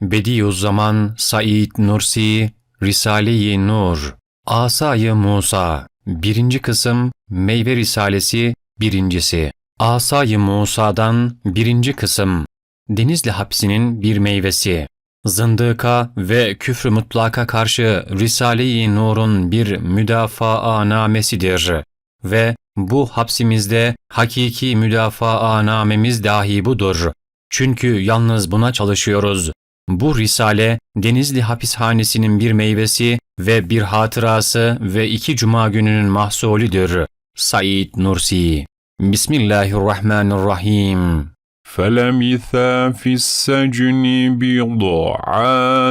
Bediüzzaman Said Nursi Risale-i Nur Asay-ı Musa 1. kısım Meyve Risalesi 1. Asay-ı Musa'dan 1. kısım Denizli hapsinin bir meyvesi Zındıka ve küfrü mutlaka karşı Risale-i Nur'un bir müdafaa namesidir ve bu hapsimizde hakiki müdafaa namemiz dahi budur. Çünkü yalnız buna çalışıyoruz. Bu risale Denizli hapishanesinin bir meyvesi ve bir hatırası ve iki cuma gününün mahsulüdür. Said Nursi Bismillahirrahmanirrahim فلمث في السجن بضع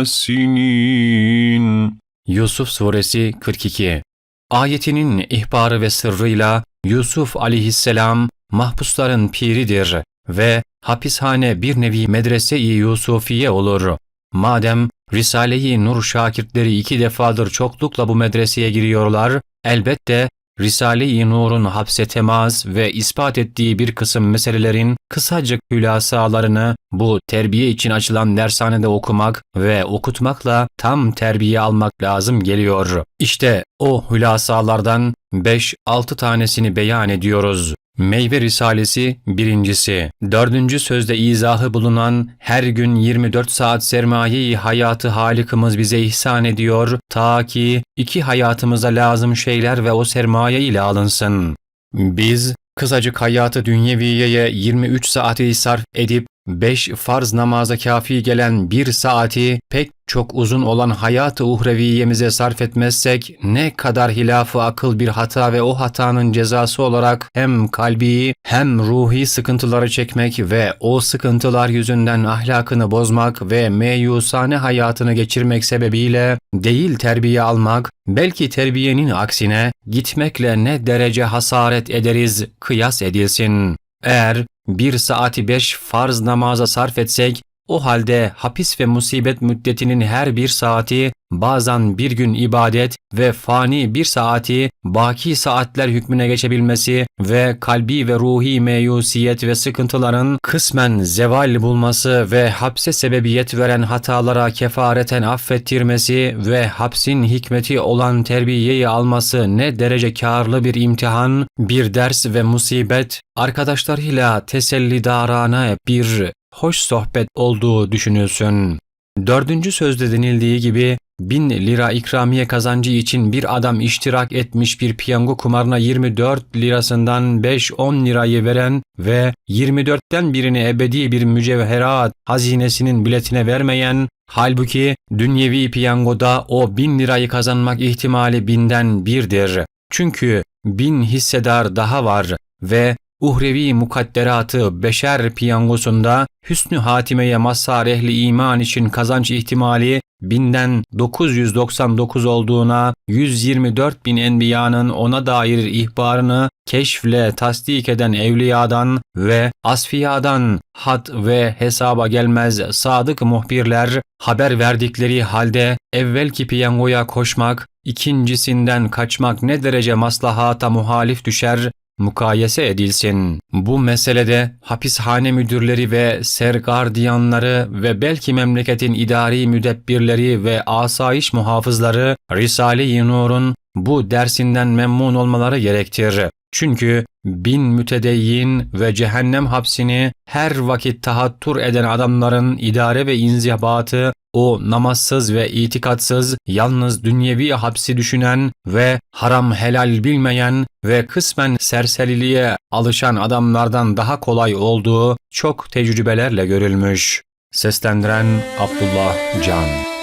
سنين Yusuf Suresi 42 Ayetinin ihbarı ve sırrıyla Yusuf aleyhisselam mahpusların piridir ve hapishane bir nevi medrese-i Yusufiye olur. Madem Risale-i Nur şakirtleri iki defadır çoklukla bu medreseye giriyorlar, elbette Risale-i Nur'un hapse temas ve ispat ettiği bir kısım meselelerin kısacık hülasalarını bu terbiye için açılan dershanede okumak ve okutmakla tam terbiye almak lazım geliyor. İşte o hülasalardan 5-6 tanesini beyan ediyoruz. Meyve Risalesi birincisi. Dördüncü sözde izahı bulunan her gün 24 saat sermayeyi hayatı Halikimiz bize ihsan ediyor ta ki iki hayatımıza lazım şeyler ve o sermaye ile alınsın. Biz kısacık hayatı dünyeviyeye 23 saati sarf edip 5 farz namaza kafi gelen bir saati pek çok uzun olan hayat-ı uhreviyemize sarf etmezsek ne kadar hilafı akıl bir hata ve o hatanın cezası olarak hem kalbi hem ruhi sıkıntıları çekmek ve o sıkıntılar yüzünden ahlakını bozmak ve meyusane hayatını geçirmek sebebiyle değil terbiye almak, belki terbiyenin aksine gitmekle ne derece hasaret ederiz kıyas edilsin. Eğer bir saati beş farz namaza sarf etsek, o halde hapis ve musibet müddetinin her bir saati, bazen bir gün ibadet ve fani bir saati, baki saatler hükmüne geçebilmesi ve kalbi ve ruhi meyusiyet ve sıkıntıların kısmen zeval bulması ve hapse sebebiyet veren hatalara kefareten affettirmesi ve hapsin hikmeti olan terbiyeyi alması ne derece karlı bir imtihan, bir ders ve musibet, arkadaşlarıyla tesellidarane bir hoş sohbet olduğu düşünülsün. Dördüncü sözde denildiği gibi bin lira ikramiye kazancı için bir adam iştirak etmiş bir piyango kumarına 24 lirasından 5-10 lirayı veren ve 24'ten birini ebedi bir mücevherat hazinesinin biletine vermeyen, halbuki dünyevi piyangoda o bin lirayı kazanmak ihtimali binden birdir. Çünkü bin hissedar daha var ve uhrevi mukadderatı beşer piyangosunda hüsnü hatimeye mazhar ehli iman için kazanç ihtimali binden 999 olduğuna 124 bin enbiyanın ona dair ihbarını keşfle tasdik eden evliyadan ve asfiyadan had ve hesaba gelmez sadık muhbirler haber verdikleri halde evvelki piyangoya koşmak, ikincisinden kaçmak ne derece maslahata muhalif düşer mukayese edilsin. Bu meselede hapishane müdürleri ve sergardiyanları ve belki memleketin idari müdebbirleri ve asayiş muhafızları Risale-i Nur'un bu dersinden memnun olmaları gerektir. Çünkü bin mütedeyyin ve cehennem hapsini her vakit tahattur eden adamların idare ve inzibatı o namazsız ve itikatsız, yalnız dünyevi hapsi düşünen ve haram helal bilmeyen ve kısmen serseriliğe alışan adamlardan daha kolay olduğu çok tecrübelerle görülmüş. Seslendiren Abdullah Can